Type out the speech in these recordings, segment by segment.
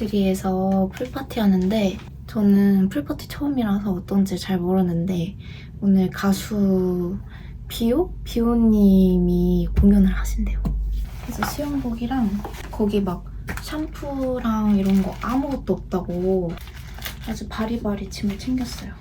반얀트리에서 풀파티 하는데 저는 풀파티 처음이라서 어떤지 잘 모르는데 오늘 가수 비오? 비오님이 공연을 하신대요. 그래서 수영복이랑 거기 막 샴푸랑 이런 거 아무것도 없다고 아주 바리바리 짐을 챙겼어요.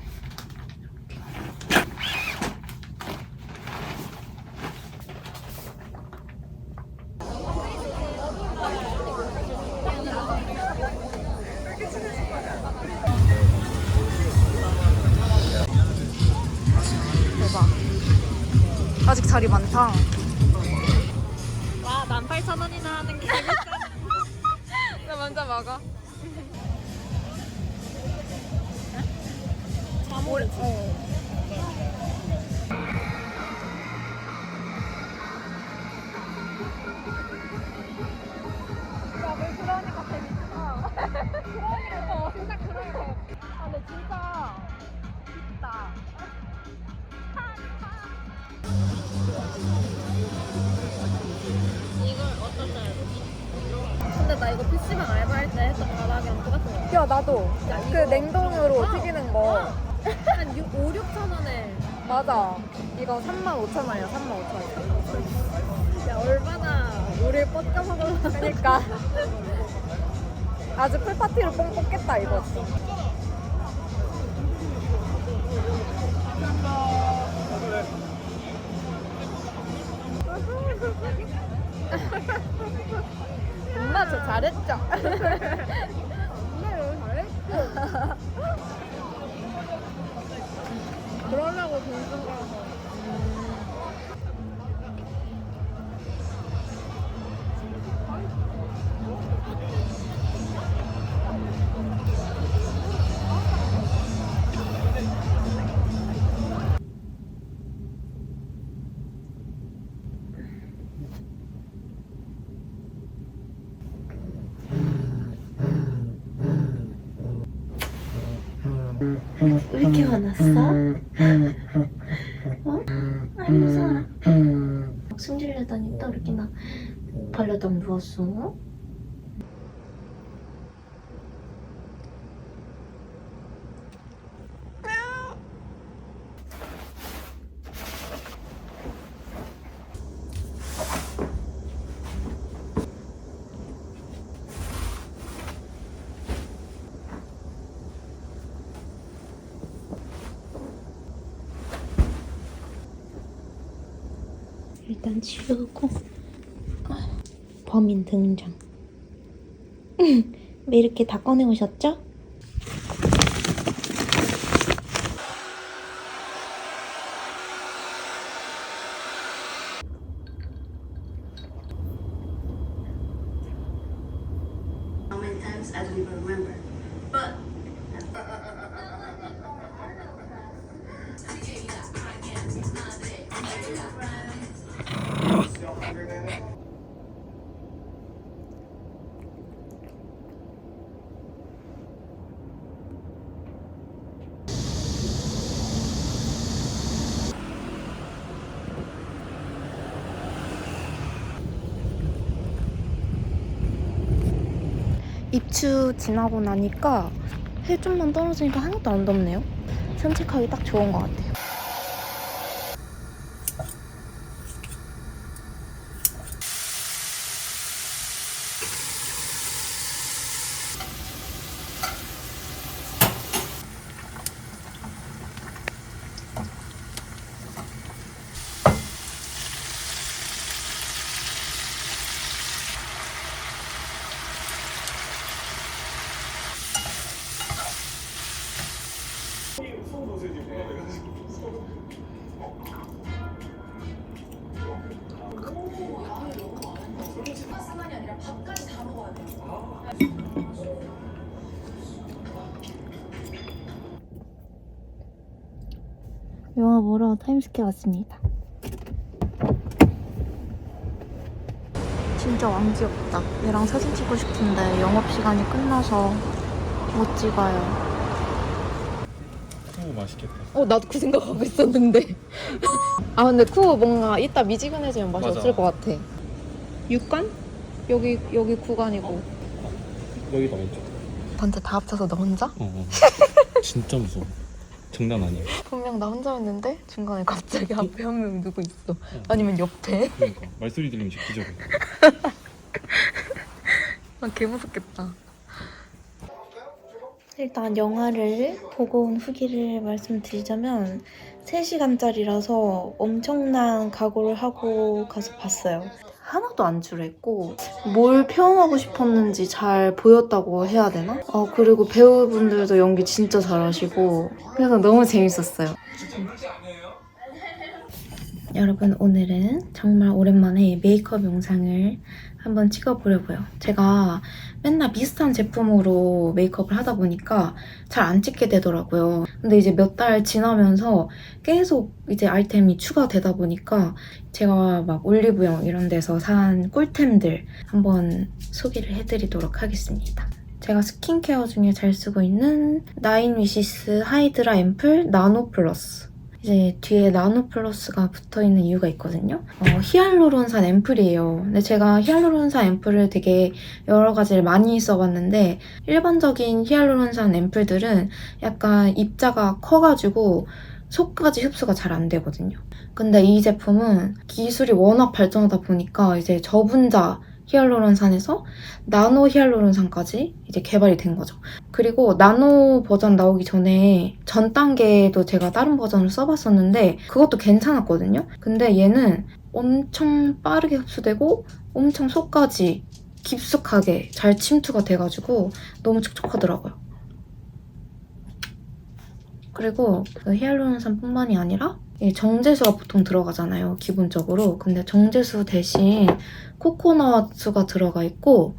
그 냉동으로 튀기는 거 한 6, 5, 6천 원에 맞아. 이거 3만 5천 원이야. 3만 5천 원. 야 얼마나 우리를 뻗겨 먹으러 그러니까 아주 풀파티로 뽕 뽑겠다 이거. 엄마 저 잘했죠? 嗯 哼 화났어? 어? 아이 무서워. 막 승질내다니 또 이렇게 나 발려다 누웠어? 일단 치우고 아, 범인 등장. 왜 이렇게 다 꺼내 오셨죠? 입추 지나고 나니까 해 좀만 떨어지니까 하나도 안 덥네요. 산책하기 딱 좋은 것 같아요. 영화 보러 타임스퀘어 왔습니다. 진짜 왕귀엽다. 얘랑 사진 찍고 싶은데 영업시간이 끝나서 못 찍어요. 오 맛있겠다. 어 나도 그 생각하고 있었는데. 아 근데 쿠 뭔가 이따 미지근해지면 맛이 맞아. 없을 것 같아. 육간? 여기 여기 구간이고. 여기다 왼쪽. 전체 다 합쳐서 너 혼자? 어, 어. 진짜 무서워. 장난 아니야. 분명 나 혼자였는데 중간에 갑자기 앞에 한 명 누구 있어. 아니면 옆에. 그러니까 말소리 들리면 진짜 기절해. 나 개 무섭겠다. 일단 영화를 보고 온 후기를 말씀드리자면 3시간짜리라서 엄청난 각오를 하고 가서 봤어요. 하나도 안 지루했고 뭘 표현하고 싶었는지 잘 보였다고 해야 되나? 어, 그리고 배우분들도 연기 진짜 잘하시고 그래서 너무 재밌었어요. 여러분 오늘은 정말 오랜만에 메이크업 영상을 한번 찍어보려고요. 제가 맨날 비슷한 제품으로 메이크업을 하다 보니까 잘 안 찍게 되더라고요. 근데 이제 몇 달 지나면서 계속 이제 아이템이 추가되다 보니까 제가 막 올리브영 이런 데서 산 꿀템들 한번 소개를 해드리도록 하겠습니다. 제가 스킨케어 중에 잘 쓰고 있는 나인위시스 하이드라 앰플 나노 플러스 이제 뒤에 나노 플러스가 붙어 있는 이유가 있거든요. 어, 히알루론산 앰플이에요. 근데 제가 히알루론산 앰플을 되게 여러 가지를 많이 써봤는데 일반적인 히알루론산 앰플들은 약간 입자가 커가지고 속까지 흡수가 잘 안 되거든요. 근데 이 제품은 기술이 워낙 발전하다 보니까 이제 저분자 히알루론산에서 나노 히알루론산까지 이제 개발이 된 거죠. 그리고 나노 버전 나오기 전에 전 단계도 제가 다른 버전을 써봤었는데 그것도 괜찮았거든요. 근데 얘는 엄청 빠르게 흡수되고 엄청 속까지 깊숙하게 잘 침투가 돼가지고 너무 촉촉하더라고요. 그리고 그 히알루론산뿐만이 아니라 이 정제수가 보통 들어가잖아요, 기본적으로. 근데 정제수 대신 코코넛수가 들어가 있고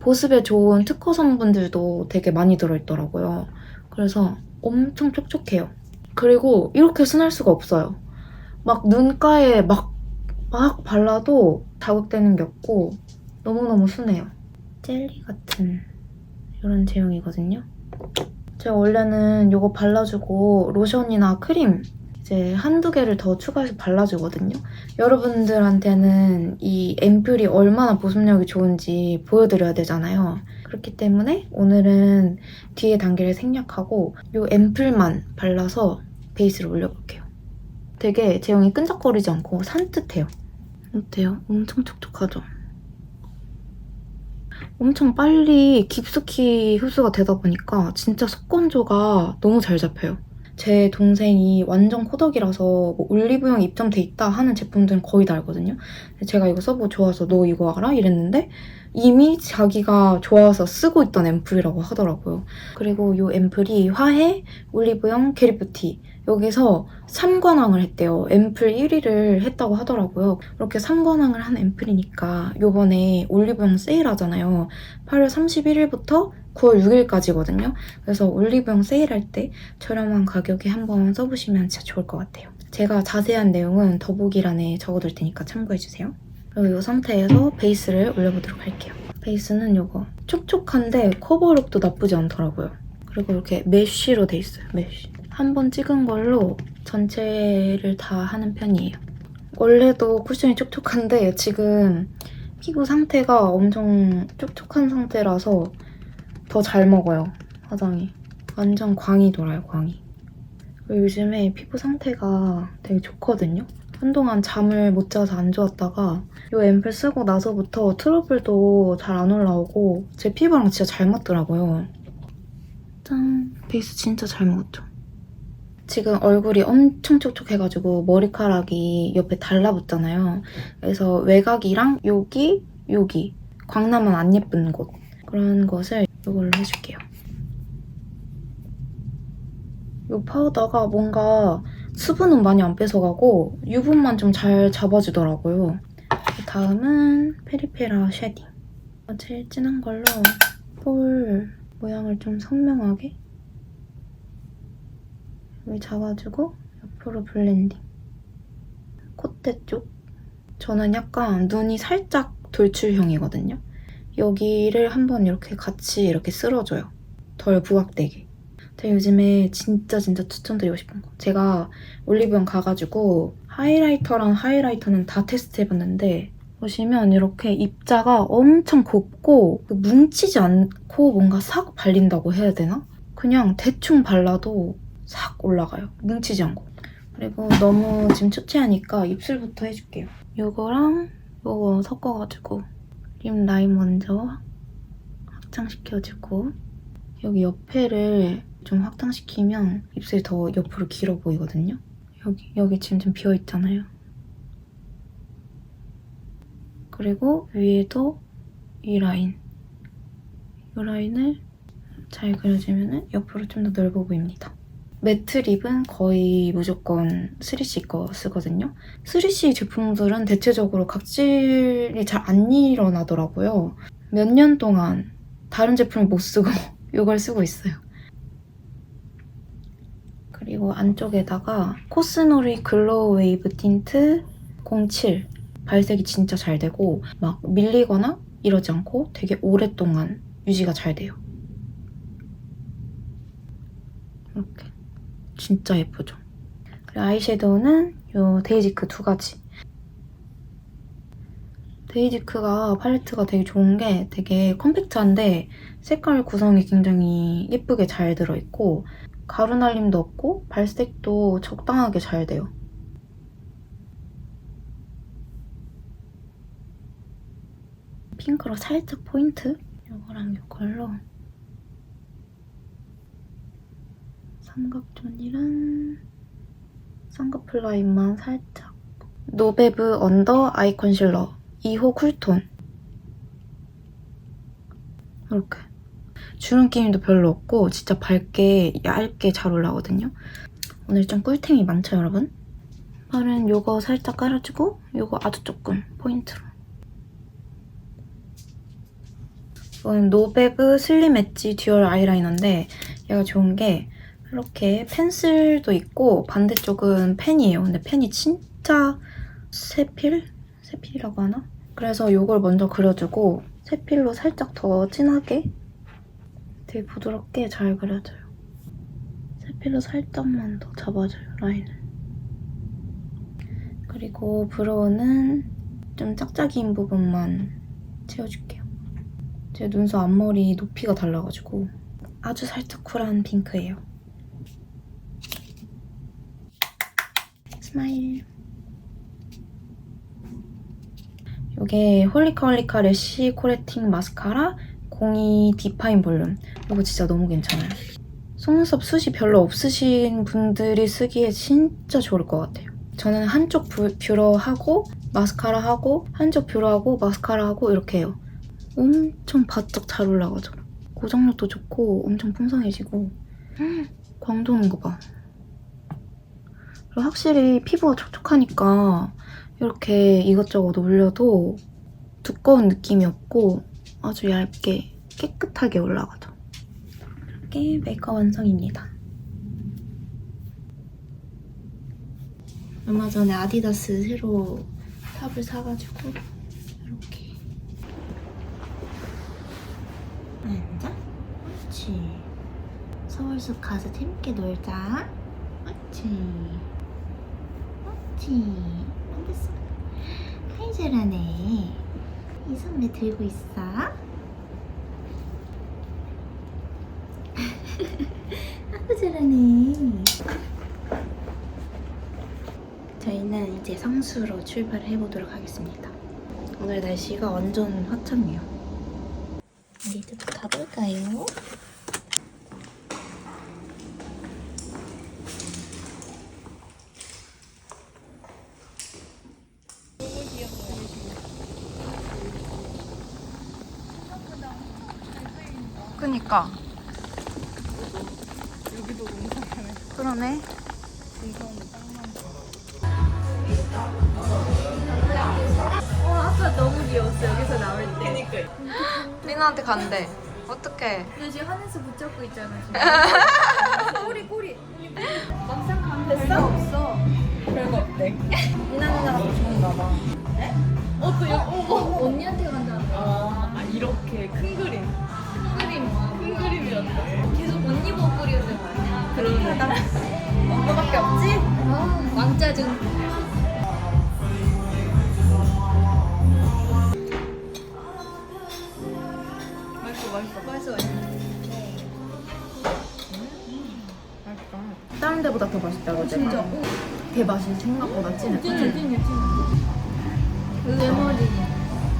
보습에 좋은 특허 성분들도 되게 많이 들어있더라고요. 그래서 엄청 촉촉해요. 그리고 이렇게 순할 수가 없어요. 막 눈가에 막, 막 발라도 자극되는 게 없고 너무너무 순해요. 젤리 같은 이런 제형이거든요. 제가 원래는 이거 발라주고 로션이나 크림 이제 한두 개를 더 추가해서 발라주거든요. 여러분들한테는 이 앰플이 얼마나 보습력이 좋은지 보여드려야 되잖아요. 그렇기 때문에 오늘은 뒤에 단계를 생략하고 이 앰플만 발라서 베이스를 올려볼게요. 되게 제형이 끈적거리지 않고 산뜻해요. 어때요? 엄청 촉촉하죠? 엄청 빨리 깊숙이 흡수가 되다 보니까 진짜 속건조가 너무 잘 잡혀요. 제 동생이 완전 코덕이라서 뭐 올리브영 입점돼 있다 하는 제품들은 거의 다 알거든요. 제가 이거 써보고 좋아서 너 이거 알아? 이랬는데 이미 자기가 좋아서 쓰고 있던 앰플이라고 하더라고요. 그리고 이 앰플이 화해, 올리브영, 게리뷰티 여기서 3관왕을 했대요. 앰플 1위를 했다고 하더라고요. 이렇게 3관왕을 한 앰플이니까 요번에 올리브영 세일하잖아요. 8월 31일부터 9월 6일까지거든요. 그래서 올리브영 세일할 때 저렴한 가격에 한번 써보시면 진짜 좋을 것 같아요. 제가 자세한 내용은 더보기란에 적어둘 테니까 참고해주세요. 그리고 이 상태에서 베이스를 올려보도록 할게요. 베이스는 이거 촉촉한데 커버력도 나쁘지 않더라고요. 그리고 이렇게 메쉬로 돼 있어요. 메쉬. 한 번 찍은 걸로 전체를 다 하는 편이에요. 원래도 쿠션이 촉촉한데 지금 피부 상태가 엄청 촉촉한 상태라서 더 잘 먹어요, 화장이. 완전 광이 돌아요, 광이. 요즘에 피부 상태가 되게 좋거든요. 한동안 잠을 못 자서 안 좋았다가 이 앰플 쓰고 나서부터 트러블도 잘 안 올라오고 제 피부랑 진짜 잘 맞더라고요. 짠! 베이스 진짜 잘 먹었죠? 지금 얼굴이 엄청 촉촉해가지고 머리카락이 옆에 달라붙잖아요. 그래서 외곽이랑 여기, 여기 광나면 안 예쁜 곳 그런 것을 이걸로 해줄게요. 이 파우더가 뭔가 수분은 많이 안 뺏어가고 유분만 좀 잘 잡아주더라고요. 다음은 페리페라 쉐딩. 제일 진한 걸로 볼 모양을 좀 선명하게 여기 잡아주고 옆으로 블렌딩. 콧대 쪽. 저는 약간 눈이 살짝 돌출형이거든요. 여기를 한번 이렇게 같이 이렇게 쓸어줘요. 덜 부각되게. 제가 요즘에 진짜 진짜 추천드리고 싶은 거. 제가 올리브영 가가지고 하이라이터랑 하이라이터는 다 테스트 해봤는데 보시면 이렇게 입자가 엄청 곱고 뭉치지 않고 뭔가 싹 발린다고 해야 되나? 그냥 대충 발라도 싹 올라가요. 뭉치지 않고. 그리고 너무 지금 초췌하니까 입술부터 해줄게요. 요거랑 요거 섞어가지고 립 라인 먼저 확장시켜주고 여기 옆에를 좀 확장시키면 입술이 더 옆으로 길어 보이거든요. 여기 여기 지금 좀 비어 있잖아요. 그리고 위에도 이 라인 이 라인을 잘 그려주면 옆으로 좀 더 넓어 보입니다. 매트 립은 거의 무조건 3C 거 쓰거든요. 3C 제품들은 대체적으로 각질이 잘 안 일어나더라고요. 몇 년 동안 다른 제품을 못 쓰고 이걸 쓰고 있어요. 그리고 안쪽에다가 코스놀이 글로우 웨이브 틴트 07 발색이 진짜 잘 되고 막 밀리거나 이러지 않고 되게 오랫동안 유지가 잘 돼요. 이렇게 진짜 예쁘죠? 그리고 아이섀도우는 요 데이지크 두 가지. 데이지크가 팔레트가 되게 좋은 게 되게 컴팩트한데 색깔 구성이 굉장히 예쁘게 잘 들어있고 가루 날림도 없고 발색도 적당하게 잘 돼요. 핑크로 살짝 포인트? 이거랑 이걸로 삼각존이랑 쌍꺼풀 라인만 살짝 노베브 언더 아이 컨실러 2호 쿨톤 이렇게 주름기임도 별로 없고 진짜 밝게 얇게 잘 올라오거든요. 오늘 좀 꿀템이 많죠 여러분? 오늘은 요거 살짝 깔아주고 요거 아주 조금 포인트로 이건 노베브 슬림 엣지 듀얼 아이라이너인데 얘가 좋은 게 이렇게 펜슬도 있고 반대쪽은 펜이에요. 근데 펜이 진짜 세필? 세필이라고 하나? 그래서 이걸 먼저 그려주고 세필로 살짝 더 진하게 되게 부드럽게 잘 그려져요. 세필로 살짝만 더 잡아줘요, 라인을. 그리고 브로우는 좀 짝짝이인 부분만 채워줄게요. 제 눈썹 앞머리 높이가 달라가지고 아주 살짝 쿨한 핑크예요. 스마일. 이게 홀리카 홀리카 래쉬 코레팅 마스카라 02 디파인 볼륨. 이거 진짜 너무 괜찮아요. 속눈썹 숱이 별로 없으신 분들이 쓰기에 진짜 좋을 것 같아요. 저는 한쪽 뷰, 뷰러 하고 마스카라 하고 한쪽 뷰러 하고 마스카라 하고 이렇게 해요. 엄청 바짝 잘 올라가죠. 고정력도 좋고 엄청 풍성해지고 광 도는 거 봐. 확실히 피부가 촉촉하니까 이렇게 이것저것 올려도 두꺼운 느낌이 없고 아주 얇게 깨끗하게 올라가죠. 이렇게 메이크업 완성입니다. 얼마 전에 아디다스 새로 탑을 사가지고 이렇게 앉아? 그렇지. 서울숲 가서 재밌게 놀자. 그렇지. 그렇지. 알겠어. 아이 잘하네. 이 선배 들고 있어. 아구 잘하네. 저희는 이제 성수로 출발을 해보도록 하겠습니다. 오늘 날씨가 완전 화창해요. 우리도 가볼까요? 그니까. 그러네. 아까 너무 귀여웠어 여기서 나올 때. 리나한테 간대. 어떡해. 근데 지금 하늘색 붙잡고 있잖아 지금. 꼬리 꼬리. 막상 가면 됐어? 없어. 별거 없대. 이나 누나가 더 좋은가 봐. 어, 또 여, 어, 언니한테 간다. 아 이렇게 큰 그림 큰 그림. 계속 옷 입어 뿌리였는 거 아니야? 그런 네. 거다. 엄마밖에 없지? 어, 왕짜증. 음. 다른 데보다 더 맛있다고 어, 제가. 진짜. 어. 대맛이 생각보다 어, 진해. 찐해 찐해 찐해 외머리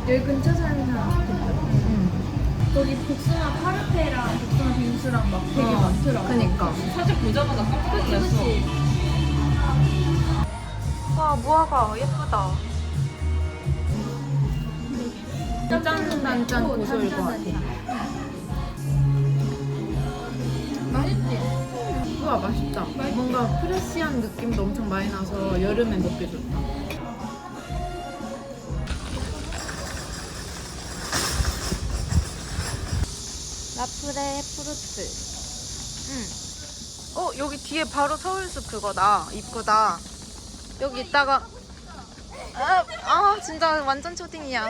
여기 근처 사는 사람. 음. 거기 복숭아 파르페랑 빙수랑 막 되게 많더라고. 그니까. 사진 보자마자 깜짝 놀랐어. 와 무화과 예쁘다. 짠짠짠 고소일 것 같아. 맛있지? 우와 맛있다. 뭔가 프레시한 느낌도 엄청 많이 나서 여름에 먹기 좋다 라프레 프루트. 어 여기 뒤에 바로 서울숲 그거다 이쁘다 여기 있다가 아, 아 진짜 완전 초딩이야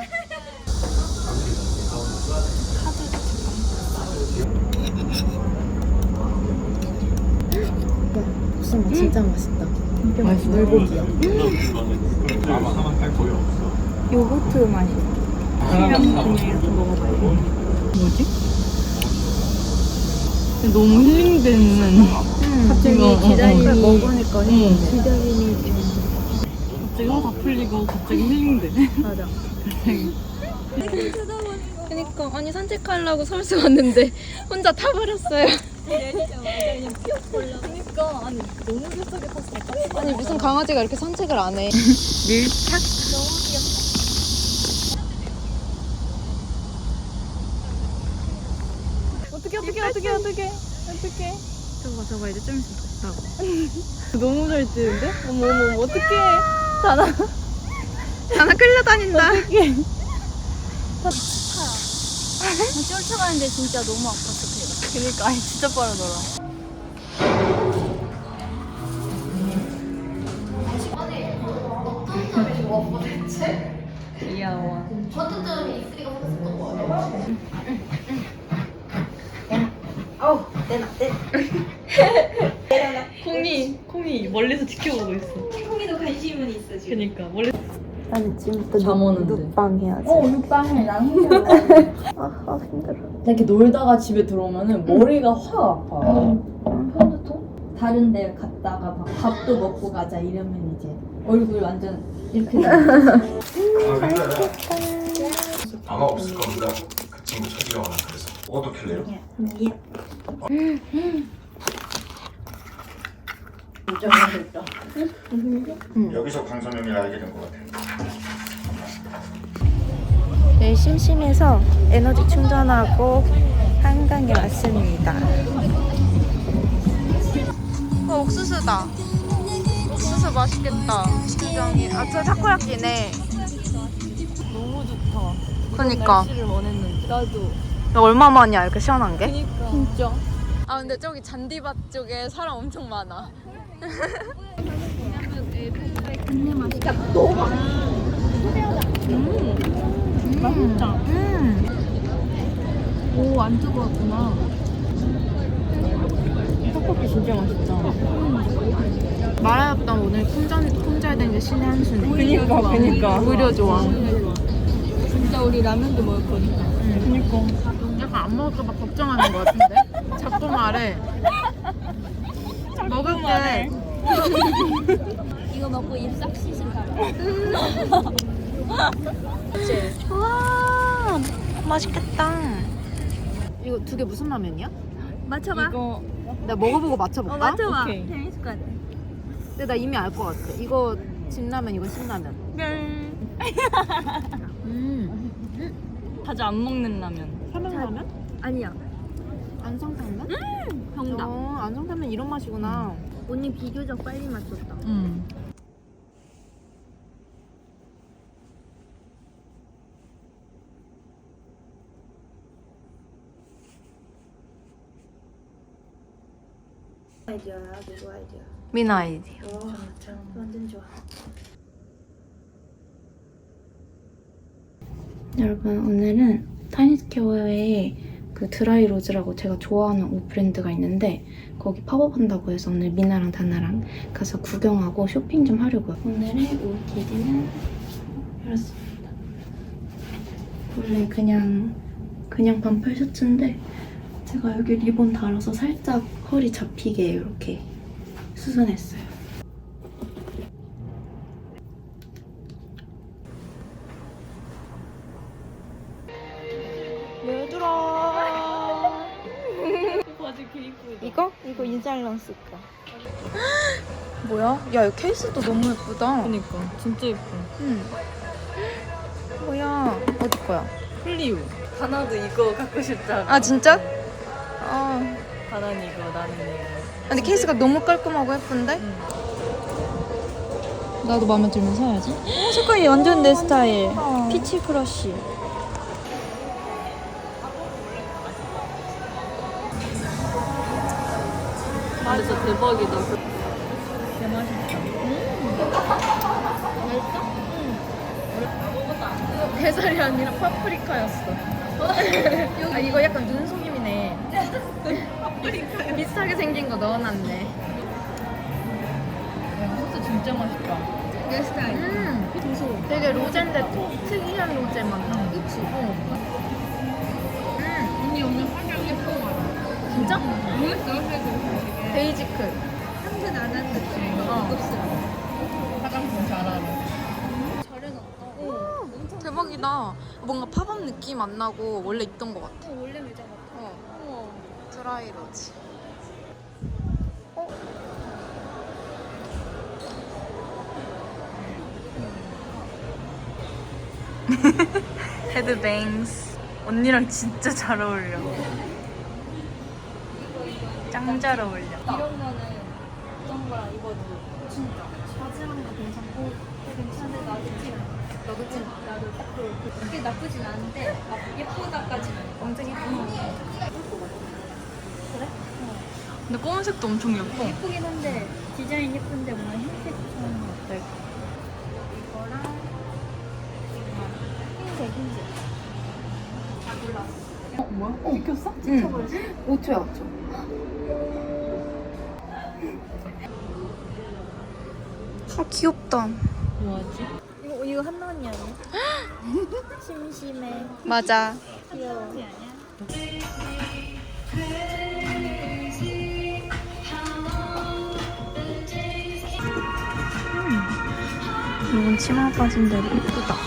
복숭아 진짜 맛있다. 맛있어. 물고기야. 요거트 맛이. 너무 힐링되는. 갑자기 어, 어, 어. 기다림이 먹으니까 기다림이 갑자기 화다 풀리고 갑자기 힐링돼. 맞아. 그니까 아니 산책하려고 서울숲 왔는데 혼자 타버렸어요 그러니까 아니 너무 뱃속에 탔어 아니 무슨 강아지가 이렇게 산책을 안해 어떻게 어떻게 어떻게 어떻게 어떻게 저거 이제 좀 있으면 좋다고. 너무 잘 뛰는데? 어머 어머 어머 어떡해. 자나. 나나 끌려다닌다. 쫓아가는데 진짜 너무 아팠어 걔가. 그니까 아니 진짜 빠르더라. 귀여워 콩이 콩이 멀리서 지켜보고 있어. 콩이도 관심은 있어 지금 그니까 멀리. 나는 지금부터 잠 오는데. 눕방 해야지. 어 육방해 난 힘들어 아, 아 힘들어. 이렇게 놀다가 집에 들어오면은 머리가 확 아파. 편두통? 다른 데 갔다가 막 밥도 먹고 가자 이러면 이제 얼굴 완전 이렇게 돼. 아마 없을 겁니다. 그 친구 찾으려거나 그래서 뭐 여기서 강선영이를 알게 된 것 같아요. 네, 심심해서 에너지 충전하고 한강에 왔습니다. 어, 옥수수다 옥수수 맛있겠다 수정이 아 저 타코야끼네 너무 좋다. 그니까 날씨를 원했는데. 나도. 야, 얼마 만이야 이렇게 시원한 게? 그니까. 진짜. 아 근데 저기 잔디밭 쪽에 사람 엄청 많아 맛있다. 오 안 뜨거웠구나 떡볶이 진짜 맛있다 마라였던 오늘 품절, 품절된 게 신의 한 수네 그니까 그니까. 오히려 좋아 진짜 우리 라면도 먹을 거니까 그니까. 약간 안 먹을까 봐 걱정하는 거 같은데 자꾸 말해 먹을게 이거 먹고 입싹 씻을까 와 맛있겠다. 이거 두 개 무슨 라면이야? 맞춰봐. 이거 내가 먹어보고 맞춰볼까? 어 맞춰봐. 오케이. 재밌을 것 같아. 근데 나 이미 알 것 같아. 이거 진라면 이거 신라면. 음. 자주 안 먹는 라면. 삼양라면? 아니야. 안성탕면? 정답 어 안성탕면 이런 맛이구나 언니 비교적 빨리 맞췄다 응. 아이디어야, 누구 아이디어? 민 아이디어 완전 좋아. 여러분 오늘은 타니스케어의 그 드라이 로즈라고 제가 좋아하는 옷 브랜드가 있는데 거기 팝업한다고 해서 오늘 미나랑 다나랑 가서 구경하고 쇼핑 좀 하려고요. 오늘의 옷 기디는 이렇습니다. 원래 그냥 그냥 반팔 셔츠인데 제가 여기 리본 달아서 살짝 허리 잡히게 이렇게 수선했어요. 이거? 인살런스 거. 뭐야? 야, 이 케이스도 너무 예쁘다. 그니까 진짜 예뻐. 응. 뭐야? 어디 거야? 플리우. 하나도 이거 갖고 싶다. 아, 진짜? 아, 하나는 이거, 나는 이거. 근데 케이스가 너무 깔끔하고 예쁜데? 나도 마음에 들면 사야지. 어, 색깔이 완전 내 스타일. 피치 크러쉬. 대박이다. 게살이 아니라 파프리카였어. 아 이거 약간 눈속임이네. 비슷하게 생긴 거 넣어놨네. 소스 진짜 맛있다. 내 스타일. 음, 되게 로제인데 또 특이한 로제 맛 나. 그치? 어. 음. 언니 오늘 화장 예뻐. 진짜? 모르겠어. 베이지크. 향수 나는 느낌. 어. 화장 좀 잘하네. 대박이다. 뭔가 팝업 느낌 안 나고 원래 입던 것 같아. 원래 의자 같아. 어. 드라이로지. 어? 헤드뱅스. 언니랑 진짜 잘 어울려. 짱잘 어울려. 이런 거는 어떤 거랑 입어도 진짜 바지랑 도 괜찮고 괜찮은데 나도 찐 너도 찐 나도 그 그게 나쁘진 않은데 막 예쁘다까지는 엄청 예쁜 근데 검은색도 엄청 예뻐. 예쁘긴 한데 디자인 예쁜데 뭔가 흰색처럼 어떨까 이거랑 이거랑 흰색. 흰색 응. 5초야 5초. 아 귀엽다. 뭐하지? 이거 이거 한나 언니 아니야? 심심해 맞아. 귀여워 이건 치마 빠진 대로. 괜찮다.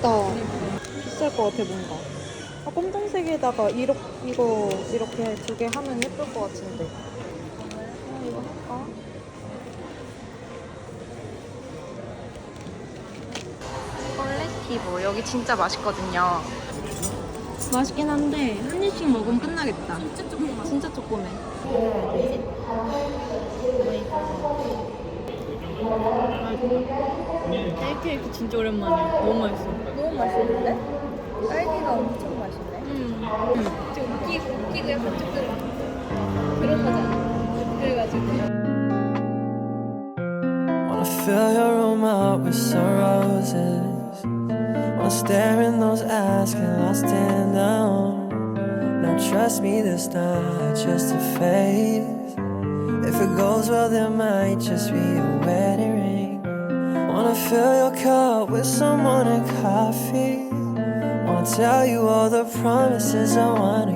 이쁘다. 비쌀 것 같아, 뭔가. 아, 검정색에다가 이렇, 이거 이렇게 두 개 하면 예쁠 것 같은데. 아, 이거 할까? 콜렉티브 여기 진짜 맛있거든요. 맛있긴 한데 한 입씩 먹으면 끝나겠다 진짜 조그매 진짜 조그매 케이크 진짜 오랜만이야. 너무 맛있어. 너무 맛있는데? 딸기가 엄청 맛있네 음. 좀 웃기고 웃기고 약간 조금 그런 거잖아 그래가지고 Wanna fill your room up with some roses. Wanna stare in those eyes, can I stand down? Now trust me, this not just a phase. If it goes well, there might just be a wedding ring. Wanna fill your cup with some morning coffee. Wanna tell you all the promises I wanna